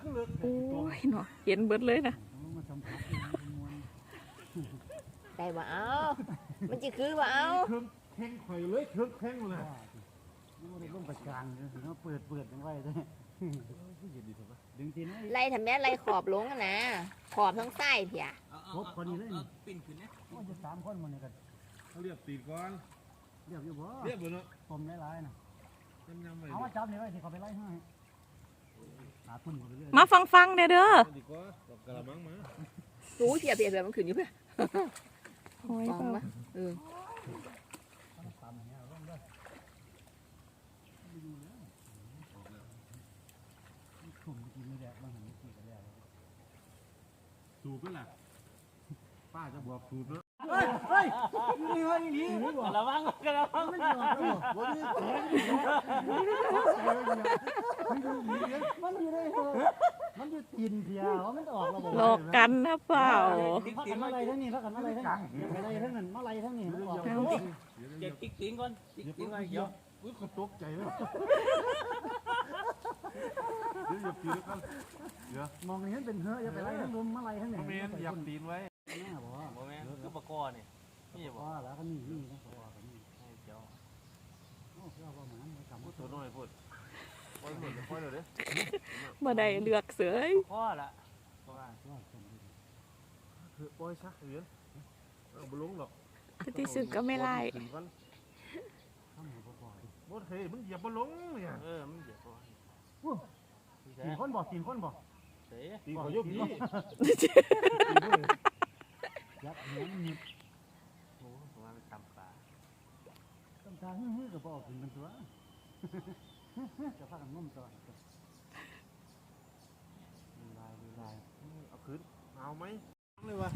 คือเลิกโอ้ยเนาะเห็นเบิดเลยนะมาสัมผัสเป็นมวลได้บ่เอามันจะคือบ่เอาเครื่องแข้งข่อยเลยเครื่องแข้งเลยว่าสินี่บ่ได้ลงไปกลางเลยสิเนาะเปิดเปิดจังไว้เด้อดึงตีนไว้ไล่ทำแม่ไล่ขอบลงอะนะ ขอบทั้งไส้เพียครบคนนี้เลยปิ่นขึ้นนะโอ้ยจะสามคนหมันนี่ก็เขาเรียบตีก่อนเรียบอยู่บ่เรียบบ่เนาะต้มหลายๆน่ะยำยำไปเอามาจับนี่ไว้สิเขาไปไล่ให้หาตุ่ มไปเรื่อยมาฟังฟังๆเนี่ยเด้อดีกว่าดอกกระมังมารู้เพียเพียเพียมันขึ้นอยู่เพื่อโอ้ยฟองเปล่าปะเออตามอย่างเงี้ยลงเด้อตุ่มกินไม่ได้บางหันกินก็แล้วสูบเป็นล่ะป้าจะบวกสูบแล้ว เฮ้ยเฮ้ยนี่เฮ้ยนี่นี่บ่ระวังกระวังมันอยู่บ่บ่นี่แข็งมันอยู่ได้เหรอมันอยู่ตีนเพียวมันออกแล้วบ่หลอกกันนะเปล่าพักกันมาไล่ทั้งนี้พักกันมาไล่ทั้งนี้มาไล่ทั้งนั้นมาไล่ทั้งนี้มันออกเอาดิเก็บติ๊กติ๊งก่อนติ๊กติ๊งไว้เดี๋ยวอุ้ยเขาตกใจแล้วเดี๋ยวอย่าตีแล้วกันมองเห็นเป็นเหืออย่าไปไล่ทั้งลุมมาไล่ทั้งนี้เมนอย่าตีนไว้ แม่นคือปะกอนี่นี่บ่ว่าแล้วก็นี่นี่นะบ่ก็นี่ให้เดี๋ยวโอ้เจ้าว่าหมาไม่กำพูดตัวน้อยพูดปล่อยหมดปล่อยเลยเด้บ่ได้เลือกเสือพอละว่าว่าคนดีคือปล่อยซะเหรียญเอาบ่ลงหรอกที่สึกก็ไม่ไล่ถึงก่อนข้ามหัวบ่พอดิบ่เฮ้ยมึงเหยียบบ่ลงเนี่ยเออมันเดี๋ยวพอตีคนบ่ตีคนบ่เสียตีขอยกพี่ยัดหัวห นีบโอ้ผมว่ามันตำปลาตำตาเฮื้อๆก็บ่ออกกินเป็นตัวจะพากันนุ่มตัวลายลายเอาคืนเอาไหมเลยวะ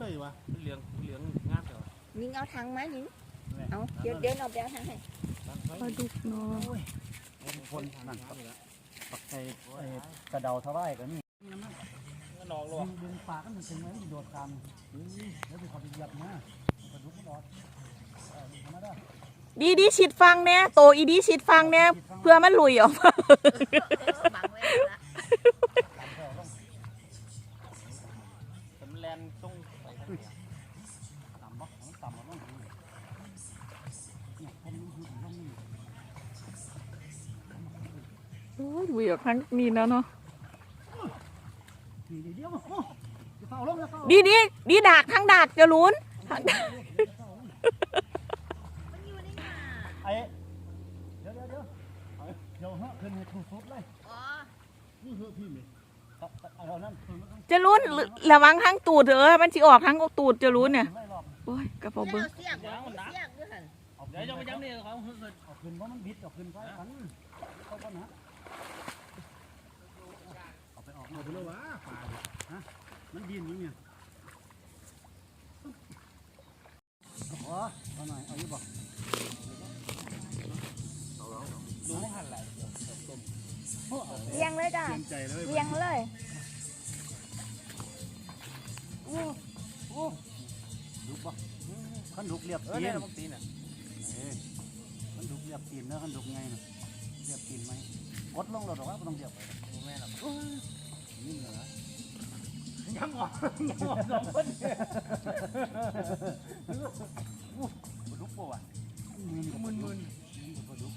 ได้วะเหลืองเหลืองงามเดียวยิงเอาทางไหมายิงเอาเดี๋ยวเดินเอาไปเอาทางให้ปลาดุกเนาะคนนั่นปักไอ้ไอ้กระเดาทวายก็นี่ มันออกดึงดึงปากก็มันถึงไว้โดดตามแล้วไปขอไปเหยียบนะกระดูกมันออกเออธรรมดาดีดีชิดฟังเนี่ยโตอีดีชิดฟังเนี่ยเพื่อมันหลุยออกมาบังไว้ละแต่มันแลนตรงไปทางนี้ต่ำบ่ต่ำบ่ต้องเนี่ยผมนี่คือผมนี่ โอ้ยหลุยออกทั้งนี้แล้วเนาะนี่เดีดีดีดีดากทั้งดากจะลุ้นไอ้เดี๋ยวเดี๋ยวเดี๋ยวเดี๋ยวเหาะขึ้นให้ถูกสุดเลยนี่คือพี่เอานั่นขึ้นมาจะลุ้นระวังทั้งตูดเด้อมันสิออกทั้งตูดจะลุ้นเนี่ยโอ้ยกระเป๋าเบิ้งเดี๋ยวจะไปย้ำนี่เขาเฮ้ยเอาขึ้นเพราะมันบิดเอาขึ้นไปอันเขากันนะ เอาไปออกเอาไปแล้ววะป่ามันดินอยู่เนี่ยอ๋อเอาหน่อยเอาอยู่บ่ดูไม่หันไหลเลี้ยงเลยจ้ะเกรงใจเลยเลี้ยงเลยโอ้โอ้ดุกบ่ขันดุกเรียบเออตีเนี่ยนมันตีน่ะขันดุกเรียบตีนนะขันดุกไงนะเรียบตีนไหมกดลงเราหรอว่าต้องเรียบไปดูแม่น่ะนี่เหรอยั งออกยังออกสองคนดุกบ่วะมึนมึนมึนดุก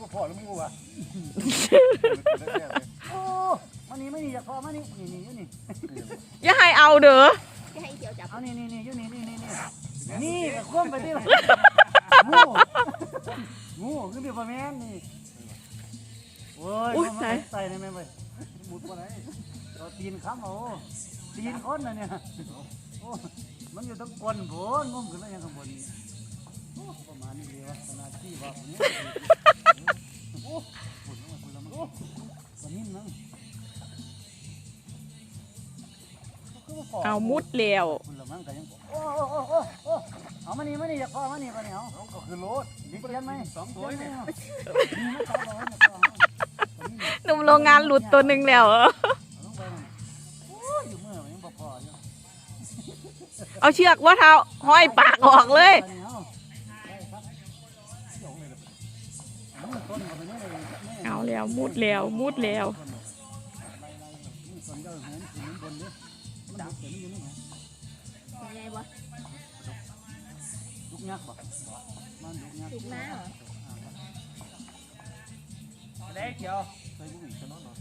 ก็พอแล้วมึงกูวะโอ้มานี่ไม่นี่อยากพอมานี่นี่นี่อยู่นี่อย่าให้เอาเด้อจะให้เที่ยวจับเอานี่นี่นี่อยู่นี่นี่นี่นี่นี่ก็คว่ำไปดิงูงูขึ้นไปประแม่นนี่โอ้ยใส่ใส่ในแม่ไปห มุดมาไหนเราตีนค้ำเอาตีนคนนะเนี่ยโอ้มันอยู่ตรงก้นโบนงมขึ้นแล้วยังข้างบนนี่โอ้ประมาณนี้เลยวะขนาดที่ว่าผมเนี่ยโอ้ฝุ่นลงมาฝุ่นลงมาโอ้ปนิ่มนั่งเอามุดแล้วคุณละมั้งกันยังโอ้โอ้โอ้โอ้เอามานี่มานี่อยากพอมานี่มานี่เอาก็คือรถดิเตียนไหมสองตัวเนี่ หนุ่มโรงงานหลุดตัวหนึ่งแล้วเหรอลงไปโอ้ยอยู่เมื่อยังบ่พออยู่เอาเชือกว่าเท้าห้อยปากออกเลยมือตคนเข้าไปนี่เลยนี่เอาแล้วมุดแล้วมุดแล้วนี่ส่วนเจ้าเห็นสีน้ำบนดิมันดังเสียงอยู่นี่ไงยังไงบ่ลูกยักษ์บ่มันลูกยักษ์ถูกน้าเหรอเด็กเขียว ใส่บุหรี่ฉันนอนเนาะ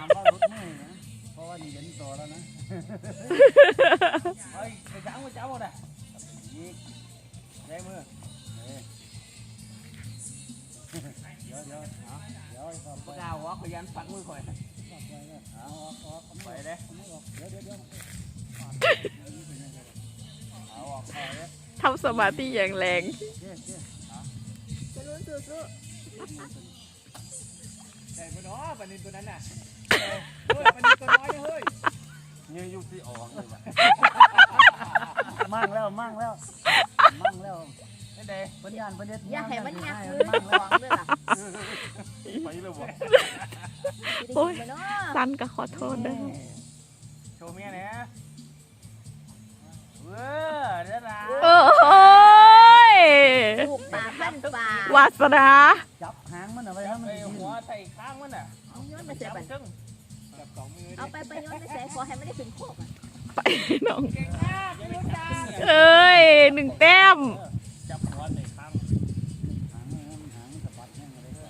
ตามว่ารถเมื่อยนะเพราะว่านี่เห็นต่อแล้วนะเฮ้ยไปจ้างไปจ้างมดอะยิงได้มือเดี๋ยวเดี๋ยวเอาเดี๋ยวเอาปไปากกาวะขยันปักมือข่อยเอาออกออกเอาไปเด้เดี๋ยวเดี๋ยวเดี๋ยวเออกไปเด้ทำสมาธิอย่างแรงจะลุ้นสู้ ใส่ปะเนาะปลานินตัวนั้นน่ะเฮ้ยปลานินตัวน้อยเฮ้ยเนี่ยยุบที่ออกเลยว่ะมั่งแล้วมั่งแล้วมั่งแล้วนี่เด้ปัญญาปัญญาๆอย่าให้มันยักมือมั่งระแล้ววังด้วยล่ะไปเลยบ่สิได้กินไปเนาะสันก็ขอโทษด้วยโชว์เมียเนี่ยเว้อเด้อนะโอ้ยลูกปลาพันปลาวาสนาจับ ใส่ข้างมันน่ะเอาโยนมาใส่จับบันครึ่งจับสองมือเอาไปไปโยนไปใส่ขอให้ไม่ได้ถึงโคกอะไปน้องเก่งมากไม่รู้จักเอ้ยหนึ่งแต้มจับหัวใส่ข้างหางมันหางมันสะบัดแห้งอะไรก็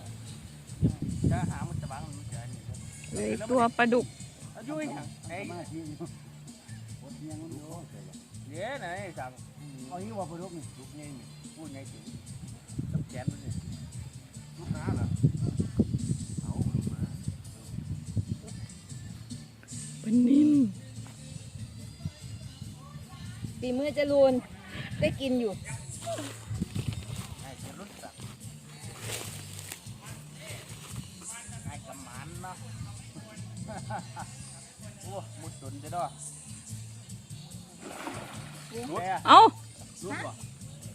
จะหามันจะบังมันจะนี่เลยตัวปลาดุกเอายุ้ยหยังไอ้มาทีอยู่ปวดเมียงมันอยู่เดี๋ยวไหนสั่งเอาอีกว่าปลาดุกนี่ลูกใหญ่นี่พูดใหญ่จริงจับแขนมันนี่ลูกน้าน่ะเอ มือจะลูนได้กินอยู่ไอ้จะรุดสักไอ้กำมันเนาะโอ้มุดตุนจะด้วยรุดเอ้ารุดบ่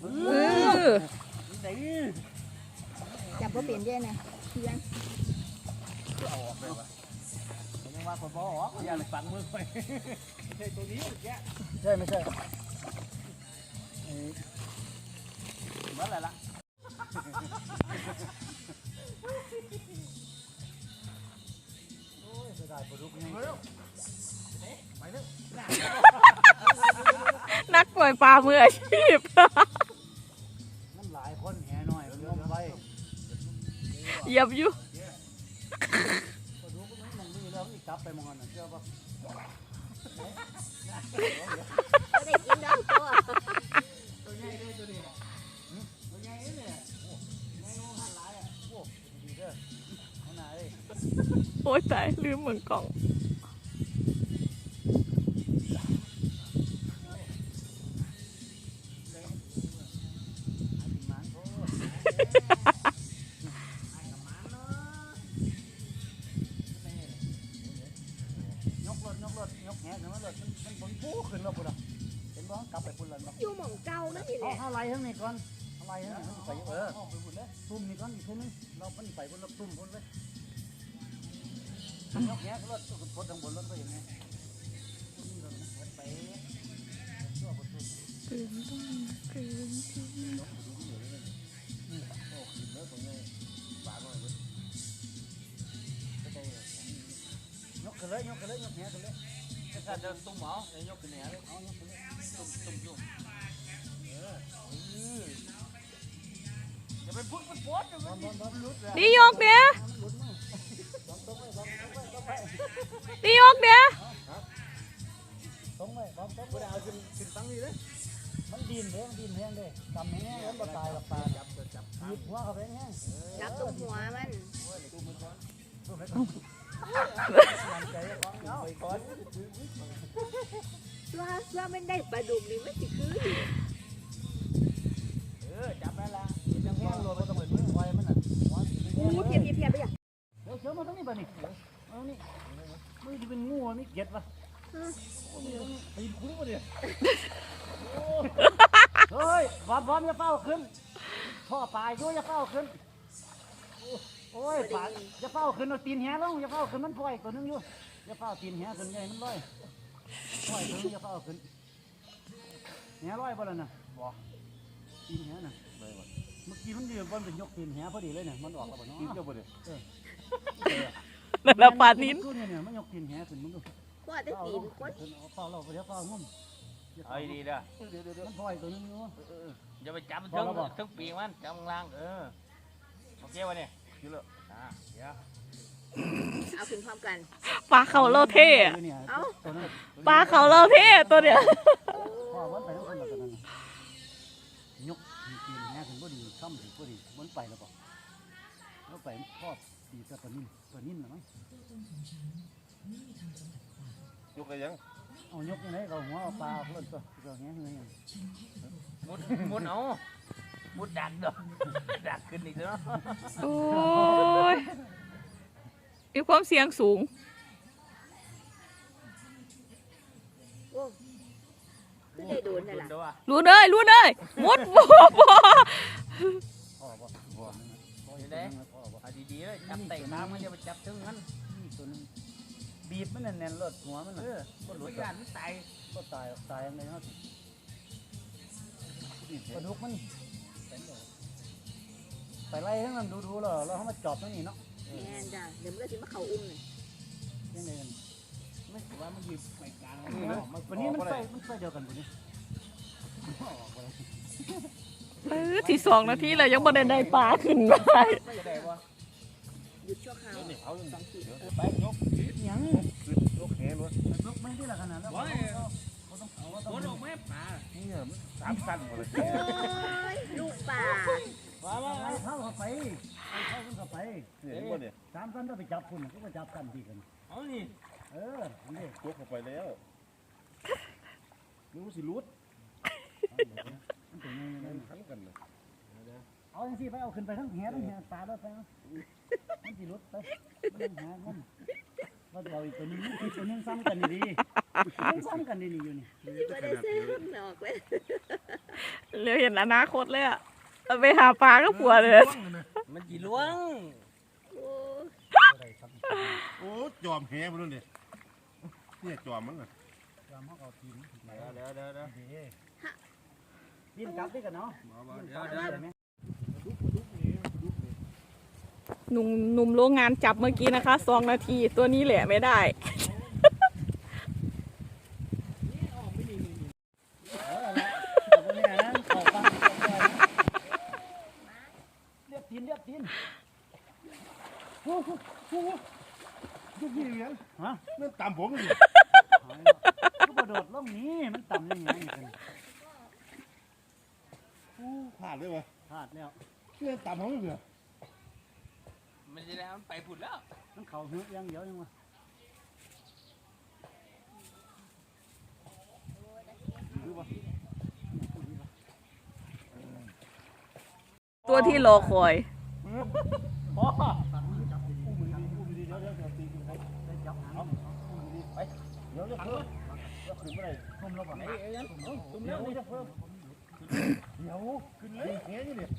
เออนี่ไหนจับว่าเปลี่ยนด้วยนะเพียงเอาออกไปวะยังว่าคนบ่ออกอย่าเลยฝังมือไปใช่ตัวนี้เมื่อกี้ใช่ไม่ใช่ เมื่อไรล่ะโอ้ยเสียดายปลาดุกยังนักปล่อยปลามืออาชีพมันหลายคนแห่หน่อยมันลงไปเหยียบอยู่ปลาดุกมันมันมีแล้วมันกลับไปมองน่ะเชื่อป่ะไม่ได้กินดอกตัวตัว โอ้ยตายลืมเหมือนกล่องหมันโอ้ยกรถยกรถยกแหขึ้นมารถมันมันผลปูขึ้นรถพุ่นอะเห็นบ่กลับไปพุ่นแล้วเนาะอยู่หม่องเก่านั่นนี่แหเอาละเอาไรทั้งนี้ก่อนเอาไรทั้งนี้ไปเออไปพุ่นเลยตุ่มนี่ก่อนอีกทีนึงเราเป็นไปพุ่นเราตุ่มพุ่นเลย ยกแหขึ้นรถขึ้นรถทางบนรถไปยังไงไปชั่วประตูเกินต้องเกินจริงยกขึ้นเลยยกขึ้นเลยยกแหขึ้นเลยถ้าจะตุ้มหมอจะยกขึ้นเนี่ยเลยเอายกขึ้นเลยตุ้มตุ้มตุ้มเออ ดียกเนี้ยนี่ยกเนี้ยตรงเลยบอมตรงเลยเอาขึ้นขึ้นตั้งนี่เลยมันดินเด้มันดินแห้งเด้กำแห้งแล้วบ่ตายหรอกปลาจับจับหยิบหัวเขาไปแห้งจับตรงหัวมันตุ้มไปก่อนมันใจก่อนเอาไปก่อนว่าว่ามันได้ปลาดุกนี่มันสิคือเออจับได้แลดบ่ต้องไปมือไว้มันน่ะหัวสิแห้อู้ งเพียบเพียบเพียบไปอย่างเดี๋ยวเสือมาตรงนี้บ่นี่เอานี่มือจะเป็นงูมีเกล็ดปะไอ้คุ้งบ่เนี่ยเฮ้ยบอมบอมอย่าเฝ้าขึ้นพ่อปลายอยู่อย่าเฝ้าขึ้นโอ้ยปลาอย่าเฝ้าขึ้นเอาตีนแหลงอย่าเฝ้าขึ้นมันปล่อยตัวนึงอยู่อย่าเฝ้าตีนแหขึ้นใหญ่มันลอยปล่อยตัวนึงอย่าเฝ้าขึ้นแหลอยบ่ล่ะน่ะบ่ตีนแหน่ะ เลยว่ะเมื่อกี้มันยืนบนเป็นยกตีนแหพอดีเลยเนี่ยมันออกแล้วบ่เนาะกินเจ้าบ่เนี่ยนั่นแหละปลานินเนี่ยเนี่ยมันยกตีนแหขึ้นมึงดูกว่าจะตีนกว่าเอาเปล่าเราไปเดี๋ยวเปล่างุ่มเอาดีๆเด้อมันพลอยตัวนึงอยู่อย่าไปจับมันทั้งทั้งปีกมันจับข้างล่างเออโอเควะเนี่ยกินเลยอ่าเดี๋ยวเอาขึ้นพร้อมกันปลาเขาโลเท่อะเนี่ยเอ้าตัวนั้นปลาเขาโลเท่ตัวเนี้ยพ่อวันไปทั้งคนแล้วกันนั่นน่ะยกตีนแห ขึ้นพอดีค่ำถึงพอดีมันไปแล้วป่ะแล้วไปพ่อตีกับตัวนิ่มตัวนิ่มนะมั้งยกอะไรยังเอายกยังไงก็หัวเอาปลาเพื่อนตัวตัวแหเงยมุดมุดเอามุดดักเด้อดักขึ้นอีกแล้วโอ้ยมีความเสี่ยงสูงโอ้ก็ได้โดนนั่นแหละเด้อรู้เลยรู้เลยมุดบ่บ่ พ่อบ่พ่ออยู่ไหนพ่อบ่เอาดีๆเลยจับเตะน้ำมันจะไปจับถึงมันตัวนึงบีบมันแน่นๆรถหัวมันเอน่ะอคนรู้ยันมันตายก็ตายตายยังไงเนาะปลาดุกมันไปไล่ทั้งนั้นดูๆแล้วแล้วเขามาจอบทั้งนี้เนาะแม่นจ้ะเดี๋ยวมันก็สิมาเข้าอุ้มเลยยังไงกันไม่ถือว่ามันยืนไปกลางวันนี้มันใส่มันใส่เดียวกันวันนี้ เออที่สองนาทีเลยยังบ่ได้ได้ปลาขึ้นมาไม่ได้บ่หยุดชั่วคราวสองขีดไปยกยังยกแขนวะมันลุกไม่ได้ละขนาดนั้นเขาต้องเขาต้องโดนออกแม่ป่านี่มันสามสั้นหมดเลยโอ้ยลูกป่าว่าว่าไล่เข้าเข้าไปเข้าเข้าไปเนี่ยเนี่ยสามตันก็ไปจับคุณก็ไปจับกันดีกันเอานี่เออนี่ยกเข้าไปแล้วนึกว่าสิรุดมันเป็นไง เอาจังสิไปเอาขึ้นไปทั้งแหทั้งแหปลาด้วยไปมันสิลุดไปมันหาเงินว่าเราอีกตัวนึงอีกตัวนึงซ้ำกันดีๆมันซ้ำกันดีๆอยู่นี่ก็ได้ซื้อหนอกเลยเหลยเห็นอนาคตเลยอะเอาไปหาปลาก็ผัวเลย มันจีล้วงโอ้โอ้จอมแหมันเลยเนี่ยเนี่ยจอมมันน่ะยอมเขาเอาทีมเดี๋ยวเดี๋ยวเดี๋ยวเดี๋ยวดีดินกลับด้วยกันเนาะเดี๋ยวเดี๋ยว หนุ่มหนุ่มโรงงานจับเมื่อกี้นะคะสองนาทีตัวนี้แหละไม่ได้เรียบตีนเรียบตีนยกยี่เหรียญฮะนั่นตามผมเลยก็กระโดดล่องนี้มันต่ำยังไงกันพลาดเลยวะพลาดแล้วเนี่ยตามผมเลย มันจะได้มันไปผุดแล้ว มันเข่าเหือกยังเดียวยังวะตัวที่รอคอยพ่ออุ้มดีอุ้มดีเดี๋ยวเดี๋ยวเดี๋ยวตีกันได้จับหางไปเดี๋ยวเดี๋ยวเพิ่มเดี๋ยวขึ้นไปทุ่มแล้วป่ะไอ้ไอ้ยันตุ้มแล้วนี่จะเพิ่มเดี๋ยวขึ้นเลยแหนี่เนี่ย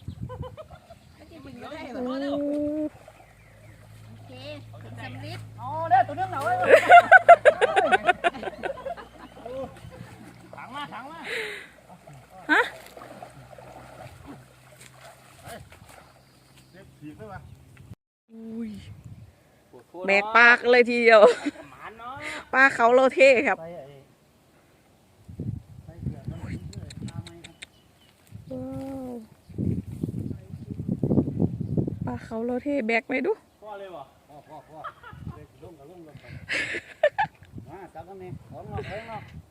มันจะดึงไม่ได้แบบว่าโอเคถึง สำลิดเอาได้ตัวนึงหน่อยถังมาถังมาเจ็บถีบเลยวะอุ้ยแบกปากเลยทีเดียว หมานเนาะปลาเขาโลเท่ครับ ไปไอ้ไปเกี่ยวมันเลยตามไหมครับปลาเขาโลเท่แบกไหมดู พ่อเลยบ่ พ่อพ่อพ่อเด็กลงกับลงลงไปมาจับกันนี่ของนอกของนอกจับ